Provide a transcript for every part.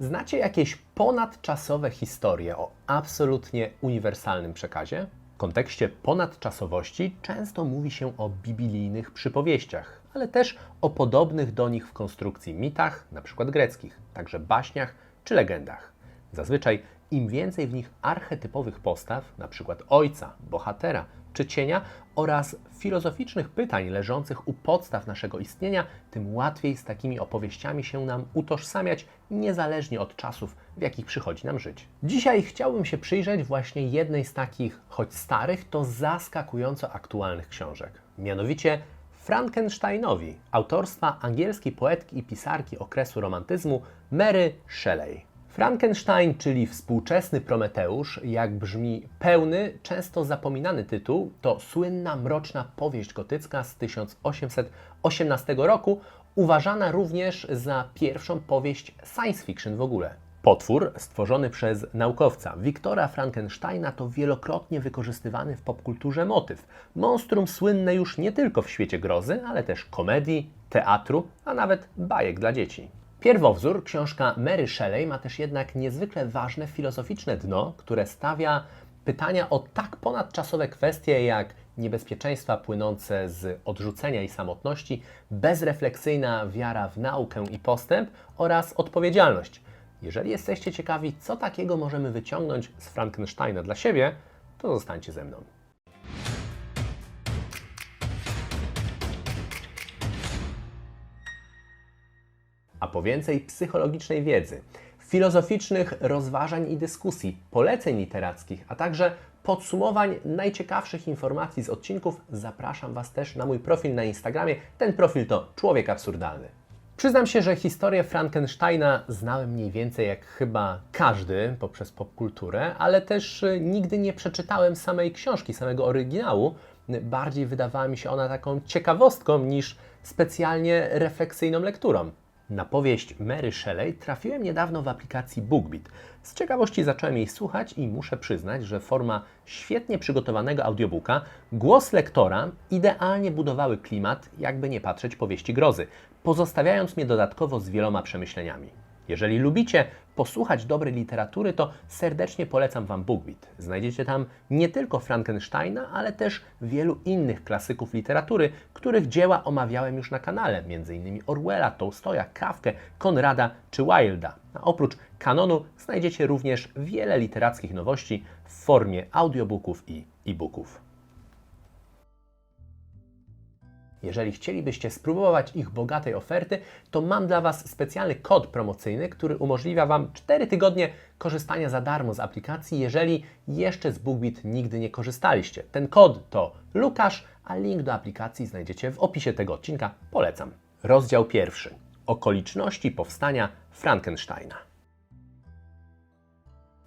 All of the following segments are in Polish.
Znacie jakieś ponadczasowe historie o absolutnie uniwersalnym przekazie? W kontekście ponadczasowości często mówi się o biblijnych przypowieściach, ale też o podobnych do nich w konstrukcji mitach, np. greckich, także baśniach czy legendach. Zazwyczaj im więcej w nich archetypowych postaw, np. ojca, bohatera czy cienia oraz filozoficznych pytań leżących u podstaw naszego istnienia, tym łatwiej z takimi opowieściami się nam utożsamiać, niezależnie od czasów, w jakich przychodzi nam żyć. Dzisiaj chciałbym się przyjrzeć właśnie jednej z takich, choć starych, to zaskakująco aktualnych książek. Mianowicie Frankensteinowi, autorstwa angielskiej poetki i pisarki okresu romantyzmu Mary Shelley. Frankenstein, czyli współczesny Prometeusz, jak brzmi pełny, często zapominany tytuł, to słynna mroczna powieść gotycka z 1818 roku, uważana również za pierwszą powieść science fiction w ogóle. Potwór stworzony przez naukowca Wiktora Frankensteina to wielokrotnie wykorzystywany w popkulturze motyw. Monstrum słynne już nie tylko w świecie grozy, ale też komedii, teatru, a nawet bajek dla dzieci. Pierwowzór, książka Mary Shelley, ma też jednak niezwykle ważne filozoficzne dno, które stawia pytania o tak ponadczasowe kwestie jak niebezpieczeństwa płynące z odrzucenia i samotności, bezrefleksyjna wiara w naukę i postęp oraz odpowiedzialność. Jeżeli jesteście ciekawi, co takiego możemy wyciągnąć z Frankensteina dla siebie, to zostańcie ze mną. A po więcej psychologicznej wiedzy, filozoficznych rozważań i dyskusji, poleceń literackich, a także podsumowań najciekawszych informacji z odcinków, zapraszam Was też na mój profil na Instagramie. Ten profil to Człowiek Absurdalny. Przyznam się, że historię Frankensteina znałem mniej więcej jak chyba każdy poprzez popkulturę, ale też y, nigdy nie przeczytałem samej książki, samego oryginału. Bardziej wydawała mi się ona taką ciekawostką niż specjalnie refleksyjną lekturą. Na powieść Mary Shelley trafiłem niedawno w aplikacji BookBeat. Z ciekawości zacząłem jej słuchać i muszę przyznać, że forma świetnie przygotowanego audiobooka, głos lektora idealnie budowały klimat, jakby nie patrzeć powieści grozy, pozostawiając mnie dodatkowo z wieloma przemyśleniami. Jeżeli lubicie posłuchać dobrej literatury, to serdecznie polecam Wam BookBeat. Znajdziecie tam nie tylko Frankensteina, ale też wielu innych klasyków literatury, których dzieła omawiałem już na kanale, m.in. Orwella, Tolstoya, Kafkę, Konrada czy Wilda. A oprócz kanonu znajdziecie również wiele literackich nowości w formie audiobooków i e-booków. Jeżeli chcielibyście spróbować ich bogatej oferty, to mam dla Was specjalny kod promocyjny, który umożliwia Wam 4 tygodnie korzystania za darmo z aplikacji, jeżeli jeszcze z BookBeat nigdy nie korzystaliście. Ten kod to Lukasz, a link do aplikacji znajdziecie w opisie tego odcinka. Polecam. Rozdział pierwszy. Okoliczności powstania Frankensteina.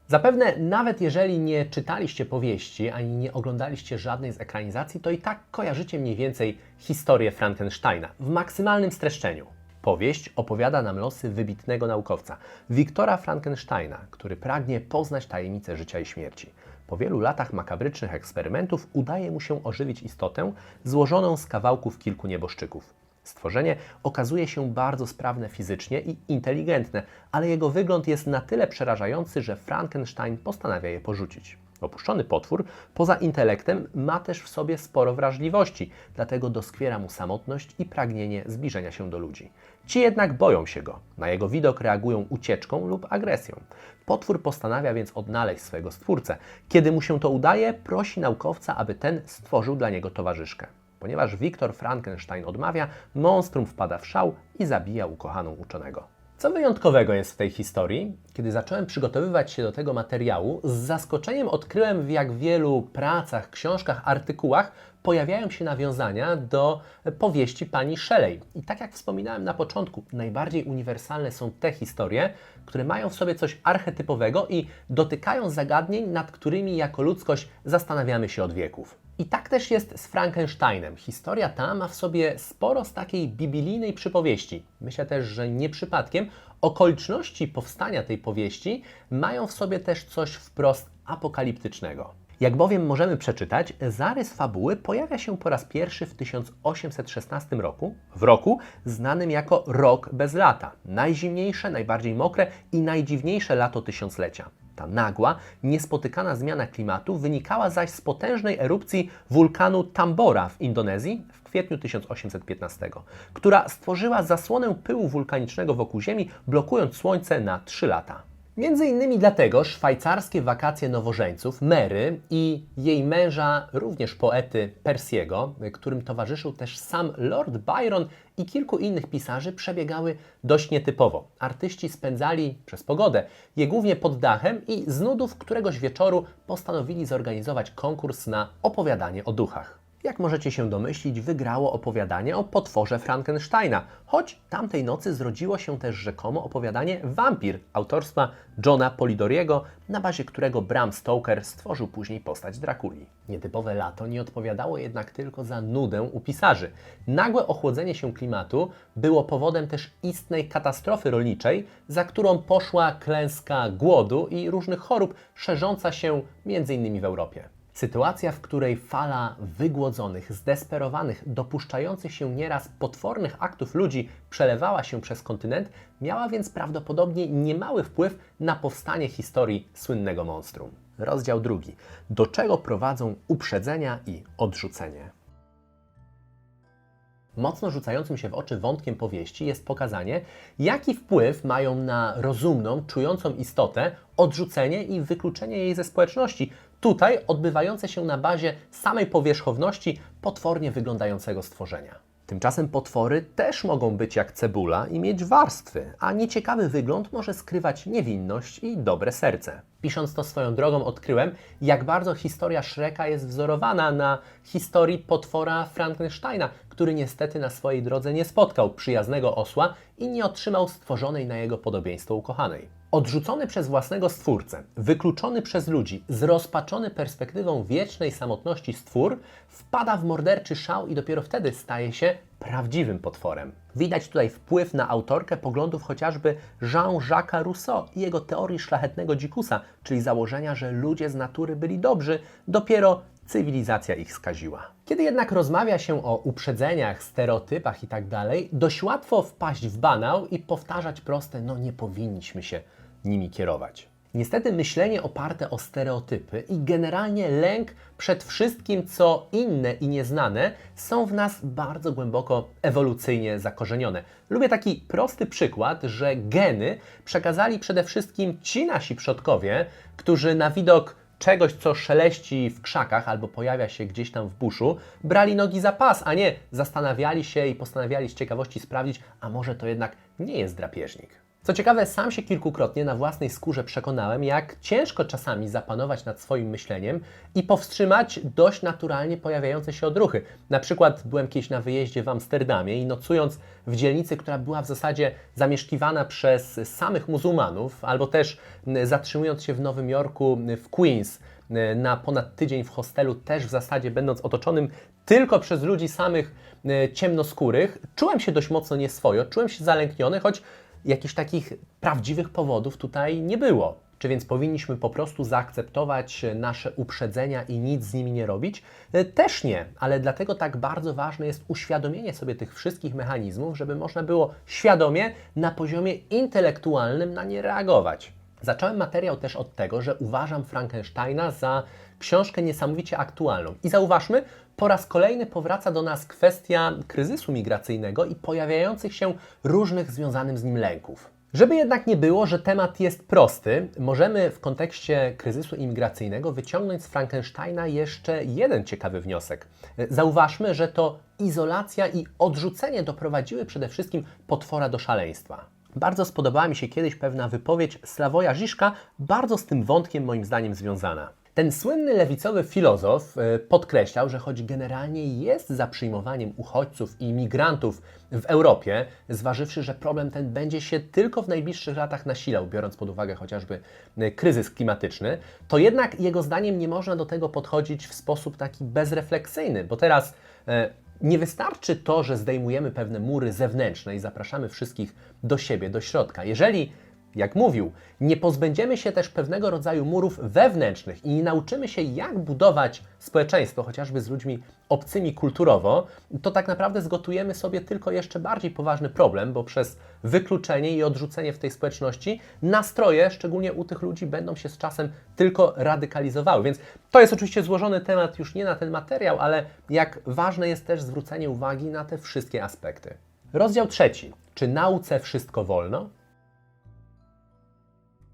Zapewne nawet jeżeli nie czytaliście powieści ani nie oglądaliście żadnej z ekranizacji, to i tak kojarzycie mniej więcej historię Frankensteina w maksymalnym streszczeniu. Powieść opowiada nam losy wybitnego naukowca, Wiktora Frankensteina, który pragnie poznać tajemnice życia i śmierci. Po wielu latach makabrycznych eksperymentów udaje mu się ożywić istotę złożoną z kawałków kilku nieboszczyków. Stworzenie okazuje się bardzo sprawne fizycznie i inteligentne, ale jego wygląd jest na tyle przerażający, że Frankenstein postanawia je porzucić. Opuszczony potwór, poza intelektem, ma też w sobie sporo wrażliwości, dlatego doskwiera mu samotność i pragnienie zbliżenia się do ludzi. Ci jednak boją się go. Na jego widok reagują ucieczką lub agresją. Potwór postanawia więc odnaleźć swojego stwórcę. Kiedy mu się to udaje, prosi naukowca, aby ten stworzył dla niego towarzyszkę. Ponieważ Wiktor Frankenstein odmawia, monstrum wpada w szał i zabija ukochaną uczonego. Co wyjątkowego jest w tej historii? Kiedy zacząłem przygotowywać się do tego materiału, z zaskoczeniem odkryłem, w jak wielu pracach, książkach, artykułach pojawiają się nawiązania do powieści pani Shelley. I tak jak wspominałem na początku, najbardziej uniwersalne są te historie, które mają w sobie coś archetypowego i dotykają zagadnień, nad którymi jako ludzkość zastanawiamy się od wieków. I tak też jest z Frankensteinem. Historia ta ma w sobie sporo z takiej biblijnej przypowieści. Myślę też, że nie przypadkiem okoliczności powstania tej powieści mają w sobie też coś wprost apokaliptycznego. Jak bowiem możemy przeczytać, zarys fabuły pojawia się po raz pierwszy w 1816 roku, w roku znanym jako Rok bez lata. Najzimniejsze, najbardziej mokre i najdziwniejsze lato tysiąclecia. Ta nagła, niespotykana zmiana klimatu wynikała zaś z potężnej erupcji wulkanu Tambora w Indonezji w kwietniu 1815, która stworzyła zasłonę pyłu wulkanicznego wokół Ziemi, blokując Słońce na 3 lata. Między innymi dlatego szwajcarskie wakacje nowożeńców Mary i jej męża, również poety Persiego, którym towarzyszył też sam Lord Byron i kilku innych pisarzy, przebiegały dość nietypowo. Artyści spędzali przez pogodę je głównie pod dachem i z nudów któregoś wieczoru postanowili zorganizować konkurs na opowiadanie o duchach. Jak możecie się domyślić, wygrało opowiadanie o potworze Frankensteina, choć tamtej nocy zrodziło się też rzekomo opowiadanie Wampir autorstwa Johna Polidoriego, na bazie którego Bram Stoker stworzył później postać Drakuli. Nietypowe lato nie odpowiadało jednak tylko za nudę u pisarzy. Nagłe ochłodzenie się klimatu było powodem też istnej katastrofy rolniczej, za którą poszła klęska głodu i różnych chorób szerząca się m.in. w Europie. Sytuacja, w której fala wygłodzonych, zdesperowanych, dopuszczających się nieraz potwornych aktów ludzi przelewała się przez kontynent, miała więc prawdopodobnie niemały wpływ na powstanie historii słynnego monstrum. Rozdział drugi. Do czego prowadzą uprzedzenia i odrzucenie? Mocno rzucającym się w oczy wątkiem powieści jest pokazanie, jaki wpływ mają na rozumną, czującą istotę odrzucenie i wykluczenie jej ze społeczności, tutaj odbywające się na bazie samej powierzchowności potwornie wyglądającego stworzenia. Tymczasem potwory też mogą być jak cebula i mieć warstwy, a nieciekawy wygląd może skrywać niewinność i dobre serce. Pisząc to swoją drogą odkryłem, jak bardzo historia Shreka jest wzorowana na historii potwora Frankensteina, który niestety na swojej drodze nie spotkał przyjaznego osła i nie otrzymał stworzonej na jego podobieństwo ukochanej. Odrzucony przez własnego stwórcę, wykluczony przez ludzi, zrozpaczony perspektywą wiecznej samotności stwór, wpada w morderczy szał i dopiero wtedy staje się prawdziwym potworem. Widać tutaj wpływ na autorkę poglądów chociażby Jean-Jacques Rousseau i jego teorii szlachetnego dzikusa, czyli założenia, że ludzie z natury byli dobrzy, dopiero cywilizacja ich skaziła. Kiedy jednak rozmawia się o uprzedzeniach, stereotypach itd., dość łatwo wpaść w banał i powtarzać proste, no nie powinniśmy się nimi kierować. Niestety myślenie oparte o stereotypy i generalnie lęk przed wszystkim, co inne i nieznane, są w nas bardzo głęboko ewolucyjnie zakorzenione. Lubię taki prosty przykład, że geny przekazali przede wszystkim ci nasi przodkowie, którzy na widok czegoś, co szeleści w krzakach albo pojawia się gdzieś tam w buszu, brali nogi za pas, a nie zastanawiali się i postanawiali z ciekawości sprawdzić, a może to jednak nie jest drapieżnik. Co ciekawe, sam się kilkukrotnie na własnej skórze przekonałem, jak ciężko czasami zapanować nad swoim myśleniem i powstrzymać dość naturalnie pojawiające się odruchy. Na przykład byłem kiedyś na wyjeździe w Amsterdamie i nocując w dzielnicy, która była w zasadzie zamieszkiwana przez samych muzułmanów, albo też zatrzymując się w Nowym Jorku, w Queens, na ponad tydzień w hostelu, też w zasadzie będąc otoczonym tylko przez ludzi samych ciemnoskórych, czułem się dość mocno nieswojo, czułem się zalękniony, choć jakichś takich prawdziwych powodów tutaj nie było. Czy więc powinniśmy po prostu zaakceptować nasze uprzedzenia i nic z nimi nie robić? E, też nie, ale dlatego tak bardzo ważne jest uświadomienie sobie tych wszystkich mechanizmów, żeby można było świadomie na poziomie intelektualnym na nie reagować. Zacząłem materiał też od tego, że uważam Frankensteina za książkę niesamowicie aktualną. I zauważmy, po raz kolejny powraca do nas kwestia kryzysu migracyjnego i pojawiających się różnych związanych z nim lęków. Żeby jednak nie było, że temat jest prosty, możemy w kontekście kryzysu imigracyjnego wyciągnąć z Frankensteina jeszcze jeden ciekawy wniosek. Zauważmy, że to izolacja i odrzucenie doprowadziły przede wszystkim potwora do szaleństwa. Bardzo spodobała mi się kiedyś pewna wypowiedź Slawoja Żiszka, bardzo z tym wątkiem moim zdaniem związana. Ten słynny lewicowy filozof e, podkreślał, że choć generalnie jest za przyjmowaniem uchodźców i migrantów w Europie, zważywszy, że problem ten będzie się tylko w najbliższych latach nasilał, biorąc pod uwagę chociażby e, kryzys klimatyczny, to jednak jego zdaniem nie można do tego podchodzić w sposób taki bezrefleksyjny, bo teraz e, nie wystarczy to, że zdejmujemy pewne mury zewnętrzne i zapraszamy wszystkich do siebie, do środka. Jeżeli jak mówił, nie pozbędziemy się też pewnego rodzaju murów wewnętrznych i nie nauczymy się, jak budować społeczeństwo, chociażby z ludźmi obcymi kulturowo, to tak naprawdę zgotujemy sobie tylko jeszcze bardziej poważny problem, bo przez wykluczenie i odrzucenie w tej społeczności nastroje, szczególnie u tych ludzi, będą się z czasem tylko radykalizowały. Więc to jest oczywiście złożony temat już nie na ten materiał, ale jak ważne jest też zwrócenie uwagi na te wszystkie aspekty. Rozdział trzeci. Czy nauce wszystko wolno?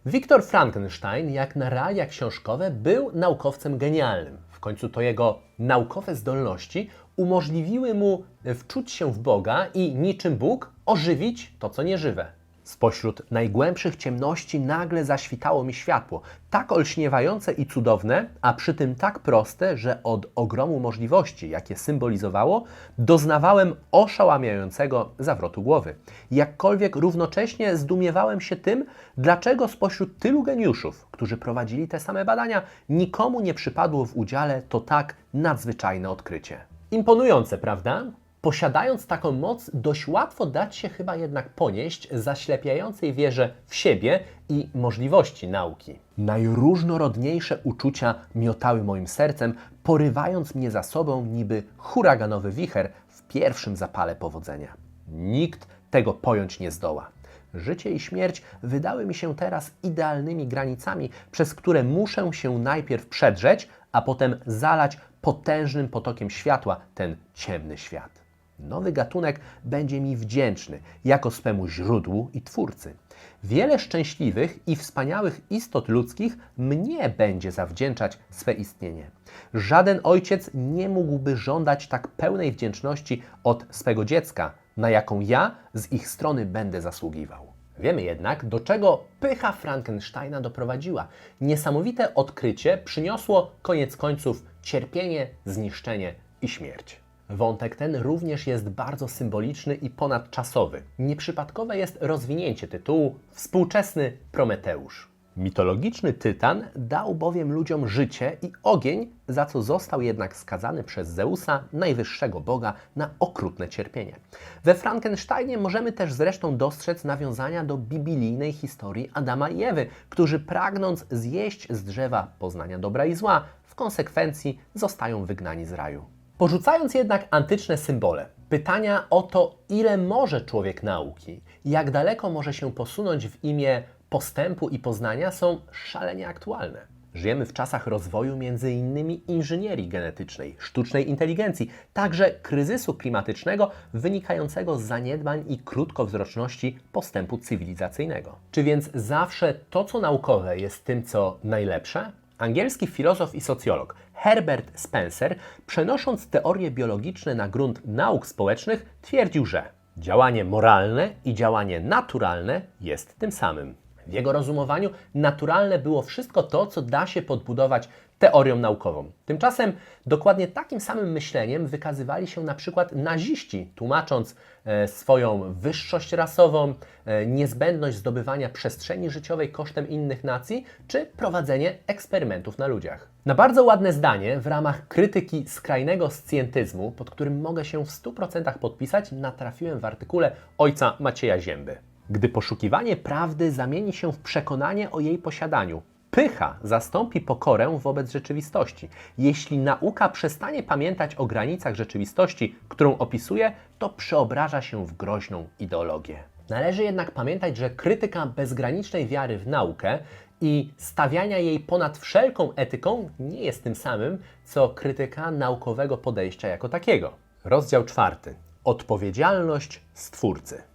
Wiktor Frankenstein, jak na realia książkowe, był naukowcem genialnym. W końcu to jego naukowe zdolności umożliwiły mu wczuć się w Boga i niczym Bóg ożywić to, co nieżywe. Spośród najgłębszych ciemności nagle zaświtało mi światło, tak olśniewające i cudowne, a przy tym tak proste, że od ogromu możliwości, jakie symbolizowało, doznawałem oszałamiającego zawrotu głowy. Jakkolwiek równocześnie zdumiewałem się tym, dlaczego spośród tylu geniuszów, którzy prowadzili te same badania, nikomu nie przypadło w udziale to tak nadzwyczajne odkrycie. Imponujące, prawda? Posiadając taką moc, dość łatwo dać się chyba jednak ponieść zaślepiającej wierze w siebie i możliwości nauki. Najróżnorodniejsze uczucia miotały moim sercem, porywając mnie za sobą niby huraganowy wicher w pierwszym zapale powodzenia. Nikt tego pojąć nie zdoła. Życie i śmierć wydały mi się teraz idealnymi granicami, przez które muszę się najpierw przedrzeć, a potem zalać potężnym potokiem światła ten ciemny świat. Nowy gatunek będzie mi wdzięczny jako swemu źródłu i twórcy. Wiele szczęśliwych i wspaniałych istot ludzkich mnie będzie zawdzięczać swe istnienie. Żaden ojciec nie mógłby żądać tak pełnej wdzięczności od swego dziecka, na jaką ja z ich strony będę zasługiwał. Wiemy jednak, do czego pycha Frankensteina doprowadziła. Niesamowite odkrycie przyniosło koniec końców cierpienie, zniszczenie i śmierć. Wątek ten również jest bardzo symboliczny i ponadczasowy. Nieprzypadkowe jest rozwinięcie tytułu Współczesny Prometeusz. Mitologiczny Tytan dał bowiem ludziom życie i ogień, za co został jednak skazany przez Zeusa, najwyższego boga, na okrutne cierpienie. We Frankensteinie możemy też zresztą dostrzec nawiązania do biblijnej historii Adama i Ewy, którzy pragnąc zjeść z drzewa poznania dobra i zła, w konsekwencji zostają wygnani z raju. Porzucając jednak antyczne symbole, pytania o to, ile może człowiek nauki, jak daleko może się posunąć w imię postępu i poznania, są szalenie aktualne. Żyjemy w czasach rozwoju m.in. inżynierii genetycznej, sztucznej inteligencji, także kryzysu klimatycznego wynikającego z zaniedbań i krótkowzroczności postępu cywilizacyjnego. Czy więc zawsze to, co naukowe, jest tym, co najlepsze? Angielski filozof i socjolog Herbert Spencer, przenosząc teorie biologiczne na grunt nauk społecznych, twierdził, że działanie moralne i działanie naturalne jest tym samym. W jego rozumowaniu naturalne było wszystko to, co da się podbudować teorią naukową. Tymczasem dokładnie takim samym myśleniem wykazywali się na przykład naziści, tłumacząc e, swoją wyższość rasową, e, niezbędność zdobywania przestrzeni życiowej kosztem innych nacji, czy prowadzenie eksperymentów na ludziach. Na bardzo ładne zdanie w ramach krytyki skrajnego scjentyzmu, pod którym mogę się w 100% podpisać, natrafiłem w artykule ojca Macieja Zięby. Gdy poszukiwanie prawdy zamieni się w przekonanie o jej posiadaniu, pycha zastąpi pokorę wobec rzeczywistości. Jeśli nauka przestanie pamiętać o granicach rzeczywistości, którą opisuje, to przeobraża się w groźną ideologię. Należy jednak pamiętać, że krytyka bezgranicznej wiary w naukę i stawiania jej ponad wszelką etyką nie jest tym samym, co krytyka naukowego podejścia jako takiego. Rozdział czwarty. Odpowiedzialność stwórcy.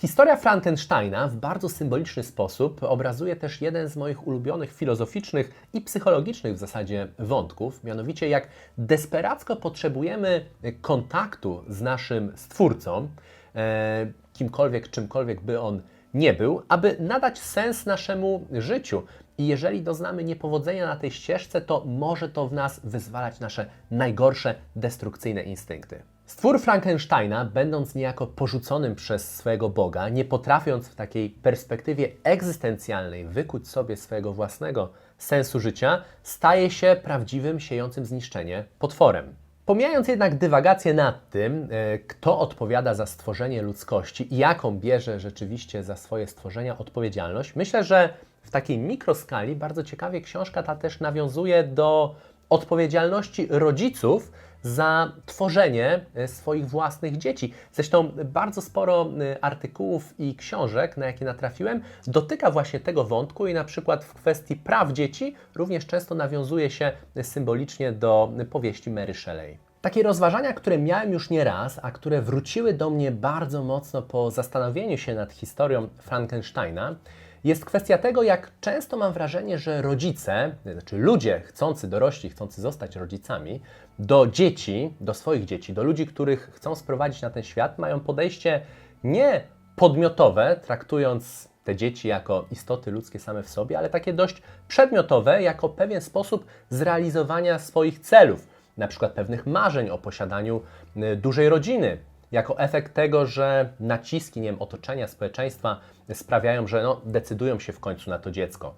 Historia Frankensteina w bardzo symboliczny sposób obrazuje też jeden z moich ulubionych filozoficznych i psychologicznych w zasadzie wątków, mianowicie jak desperacko potrzebujemy kontaktu z naszym stwórcą, e, kimkolwiek, czymkolwiek by on nie był, aby nadać sens naszemu życiu. I jeżeli doznamy niepowodzenia na tej ścieżce, to może to w nas wyzwalać nasze najgorsze destrukcyjne instynkty. Stwór Frankensteina, będąc niejako porzuconym przez swojego Boga, nie potrafiąc w takiej perspektywie egzystencjalnej wykuć sobie swojego własnego sensu życia, staje się prawdziwym, siejącym zniszczenie potworem. Pomijając jednak dywagację nad tym, e, kto odpowiada za stworzenie ludzkości i jaką bierze rzeczywiście za swoje stworzenia odpowiedzialność, myślę, że w takiej mikroskali bardzo ciekawie książka ta też nawiązuje do odpowiedzialności rodziców za tworzenie e, swoich własnych dzieci. Zresztą bardzo sporo e, artykułów i książek, na jakie natrafiłem, dotyka właśnie tego wątku i na przykład w kwestii praw dzieci również często nawiązuje się symbolicznie do powieści Mary Shelley. Takie rozważania, które miałem już nie raz, a które wróciły do mnie bardzo mocno po zastanowieniu się nad historią Frankensteina, jest kwestia tego, jak często mam wrażenie, że rodzice, znaczy ludzie chcący, dorośli, chcący zostać rodzicami, do dzieci, do swoich dzieci, do ludzi, których chcą sprowadzić na ten świat, mają podejście nie podmiotowe, traktując te dzieci jako istoty ludzkie same w sobie, ale takie dość przedmiotowe, jako pewien sposób zrealizowania swoich celów, na przykład pewnych marzeń o posiadaniu y, dużej rodziny, jako efekt tego, że naciski nie wiem, otoczenia, społeczeństwa sprawiają, że no, decydują się w końcu na to dziecko.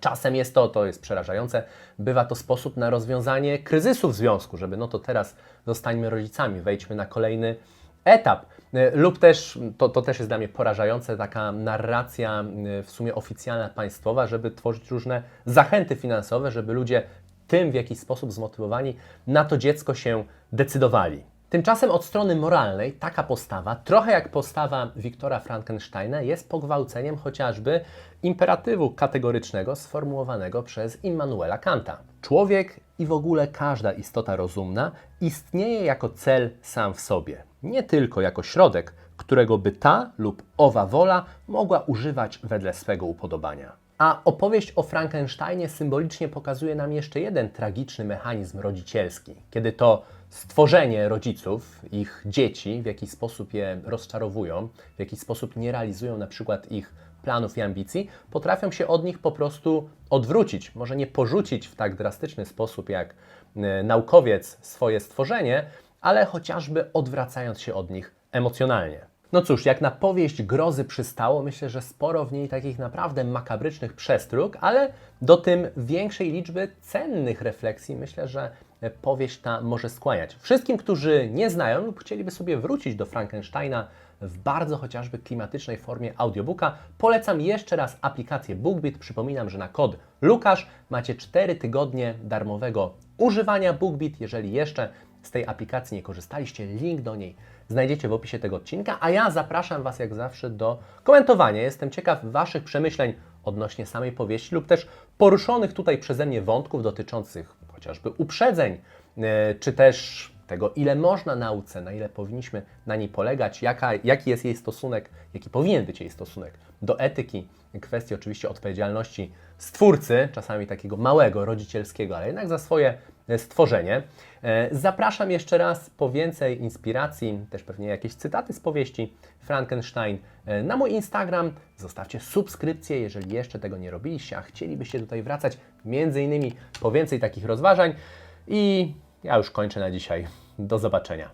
Czasem jest to, to jest przerażające, bywa to sposób na rozwiązanie kryzysu w związku, żeby no to teraz zostańmy rodzicami, wejdźmy na kolejny etap. Lub też, to, to też jest dla mnie porażające, taka narracja w sumie oficjalna, państwowa, żeby tworzyć różne zachęty finansowe, żeby ludzie tym w jakiś sposób zmotywowani na to dziecko się decydowali. Tymczasem od strony moralnej taka postawa, trochę jak postawa Wiktora Frankensteina, jest pogwałceniem chociażby imperatywu kategorycznego sformułowanego przez Immanuela Kanta. Człowiek i w ogóle każda istota rozumna istnieje jako cel sam w sobie, nie tylko jako środek, którego by ta lub owa wola mogła używać wedle swego upodobania. A opowieść o Frankensteinie symbolicznie pokazuje nam jeszcze jeden tragiczny mechanizm rodzicielski, kiedy to stworzenie rodziców, ich dzieci, w jakiś sposób je rozczarowują, w jakiś sposób nie realizują na przykład ich planów i ambicji, potrafią się od nich po prostu odwrócić. Może nie porzucić w tak drastyczny sposób jak e, naukowiec swoje stworzenie, ale chociażby odwracając się od nich emocjonalnie. No cóż, jak na powieść grozy przystało, myślę, że sporo w niej takich naprawdę makabrycznych przestróg, ale do tym większej liczby cennych refleksji myślę, że powieść ta może skłaniać. Wszystkim, którzy nie znają lub chcieliby sobie wrócić do Frankensteina w bardzo chociażby klimatycznej formie audiobooka, polecam jeszcze raz aplikację BookBeat. Przypominam, że na kod Lukasz macie 4 tygodnie darmowego używania BookBeat. Jeżeli jeszcze z tej aplikacji nie korzystaliście, link do niej znajdziecie w opisie tego odcinka, a ja zapraszam Was jak zawsze do komentowania. Jestem ciekaw Waszych przemyśleń odnośnie samej powieści lub też poruszonych tutaj przeze mnie wątków dotyczących chociażby uprzedzeń, e, czy też tego, ile można nauce, na ile powinniśmy na niej polegać, jaka, jaki jest jej stosunek, jaki powinien być jej stosunek do etyki, kwestii oczywiście odpowiedzialności stwórcy, czasami takiego małego, rodzicielskiego, ale jednak za swoje stworzenie. E, Zapraszam jeszcze raz po więcej inspiracji, też pewnie jakieś cytaty z powieści Frankenstein e, na mój Instagram. Zostawcie subskrypcję, jeżeli jeszcze tego nie robiliście, a chcielibyście tutaj wracać między innymi po więcej takich rozważań. I ja już kończę na dzisiaj. Do zobaczenia.